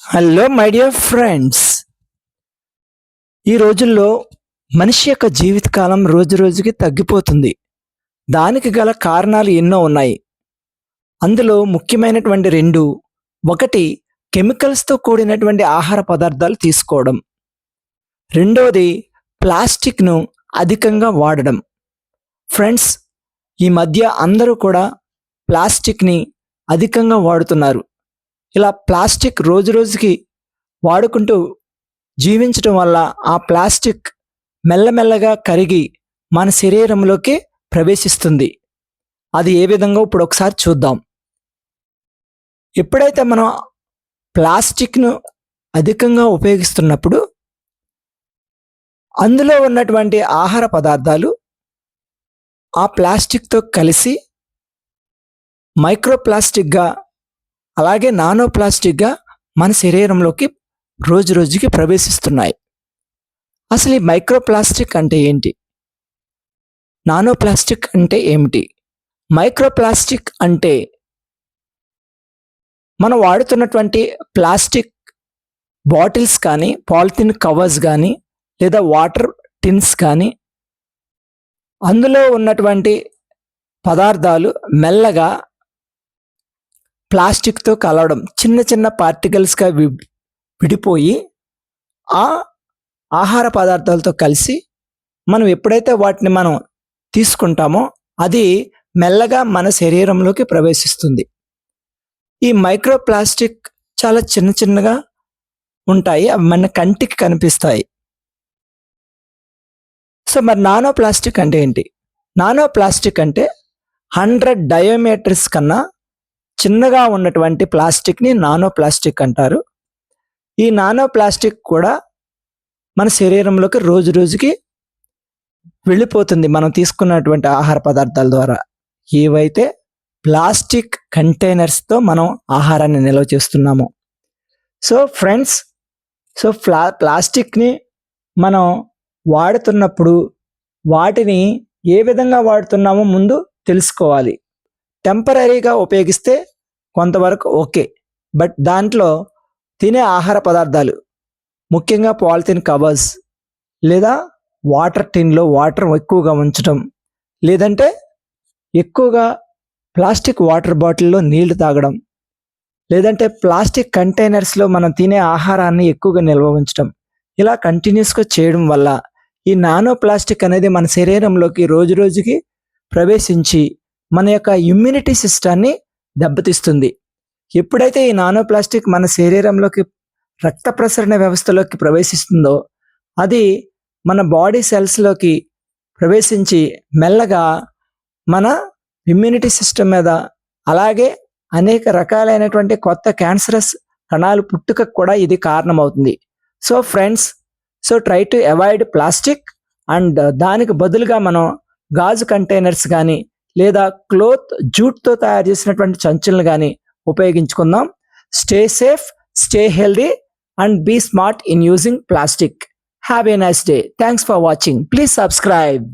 Hello my dear friends ఈ రోజుల్లో మనిషి యొక్క జీవితకాలం రోజు రోజుకి తగ్గిపోతుంది. దానికి గల కారణాలు ఎన్నో ఉన్నాయి. అందులో ముఖ్యమైనటువంటి రెండు ఒకటి కెమికల్స్తో కూడినటువంటి ఆహార పదార్థాలు తీసుకోవడం. రెండవది ప్లాస్టిక్ను అధికంగా వాడడం. ఫ్రెండ్స్ ఈ మధ్య అందరూ కూడా ప్లాస్టిక్ని అధికంగా వాడుతున్నారు. ఇలా ప్లాస్టిక్ రోజు రోజుకి వాడుకుంటూ జీవించడం వల్ల ఆ ప్లాస్టిక్ మెల్లమెల్లగా కరిగి మన శరీరంలోకి ప్రవేశిస్తుంది. అది ఏ విధంగా ఇప్పుడు ఒకసారి చూద్దాం. ఎప్పుడైతే మనం ప్లాస్టిక్ను అధికంగా ఉపయోగిస్తున్నప్పుడు అందులో ఉన్నటువంటి ఆహార పదార్థాలు ఆ ప్లాస్టిక్తో కలిసి మైక్రోప్లాస్టిక్గా అలాగే నానో ప్లాస్టిక్గా మన శరీరంలోకి రోజు రోజుకి ప్రవేశిస్తున్నాయి. అసలు ఈ మైక్రోప్లాస్టిక్ అంటే ఏంటి? నానో ప్లాస్టిక్ అంటే ఏమిటి? మైక్రోప్లాస్టిక్ అంటే మనం వాడుతున్నటువంటి ప్లాస్టిక్ బాటిల్స్ కానీ పాలిథిన్ కవర్స్ కానీ లేదా వాటర్ టిన్స్ కానీ అందులో ఉన్నటువంటి పదార్థాలు మెల్లగా ప్లాస్టిక్తో కలవడం చిన్న చిన్న పార్టికల్స్గా వి విడిపోయి ఆ ఆహార పదార్థాలతో కలిసి మనం ఎప్పుడైతే వాటిని మనం తీసుకుంటామో అది మెల్లగా మన శరీరంలోకి ప్రవేశిస్తుంది. ఈ మైక్రో ప్లాస్టిక్ చాలా చిన్న చిన్నగా ఉంటాయి అవి మన కంటికి కనిపిస్తాయి. సో మరి నానో ప్లాస్టిక్ అంటే ఏంటి? నానో ప్లాస్టిక్ అంటే హండ్రెడ్ డయోమీటర్స్ కన్నా చిన్నగా ఉన్నటువంటి ప్లాస్టిక్ని నానో ప్లాస్టిక్ అంటారు. ఈ నానో ప్లాస్టిక్ కూడా మన శరీరంలోకి రోజు రోజుకి వెళ్ళిపోతుంది. మనం తీసుకున్నటువంటి ఆహార పదార్థాల ద్వారా. ఏవైతే ప్లాస్టిక్ కంటైనర్స్తో మనం ఆహారాన్ని నిల్వ చేస్తున్నాము. సో ఫ్రెండ్స్ సో ప్లా ప్లాస్టిక్ని మనం వాడుతున్నప్పుడు వాటిని ఏ విధంగా వాడుతున్నామో ముందు తెలుసుకోవాలి. టెంపరీగా ఉపయోగిస్తే కొంతవరకు ఓకే. బట్ దాంట్లో తినే ఆహార పదార్థాలు ముఖ్యంగా పాలిథిన్ కవర్స్ లేదా వాటర్ టిన్లో వాటర్ ఎక్కువగా ఉంచడం లేదంటే ఎక్కువగా ప్లాస్టిక్ వాటర్ బాటిల్లో నీళ్ళు తాగడం లేదంటే ప్లాస్టిక్ కంటైనర్స్లో మనం తినే ఆహారాన్ని ఎక్కువగా నిల్వ ఉంచడం ఇలా కంటిన్యూస్గా చేయడం వల్ల ఈ నానో ప్లాస్టిక్ అనేది మన శరీరంలోకి రోజు రోజుకి ప్రవేశించి మన యొక్క ఇమ్యూనిటీ సిస్టాన్ని దెబ్బతీస్తుంది. ఎప్పుడైతే ఈ నానో ప్లాస్టిక్ మన శరీరంలోకి రక్త ప్రసరణ వ్యవస్థలోకి ప్రవేశిస్తుందో అది మన బాడీ సెల్స్లోకి ప్రవేశించి మెల్లగా మన ఇమ్యూనిటీ సిస్టమ్ మీద అలాగే అనేక రకాలైనటువంటి కొత్త క్యాన్సరస్ కణాలు పుట్టుకకు కూడా ఇది కారణమవుతుంది. So friends so try to avoid plastic and దానికి బదులుగా మనం గాజు కంటైనర్స్ కానీ లేదా క్లోత్ జూట్తో తయారు చేసినటువంటి చంచులను కానీ ఉపయోగించుకుందాం. Stay safe stay healthy and be smart in using plastic. Have a nice day. Thanks for watching. Please subscribe.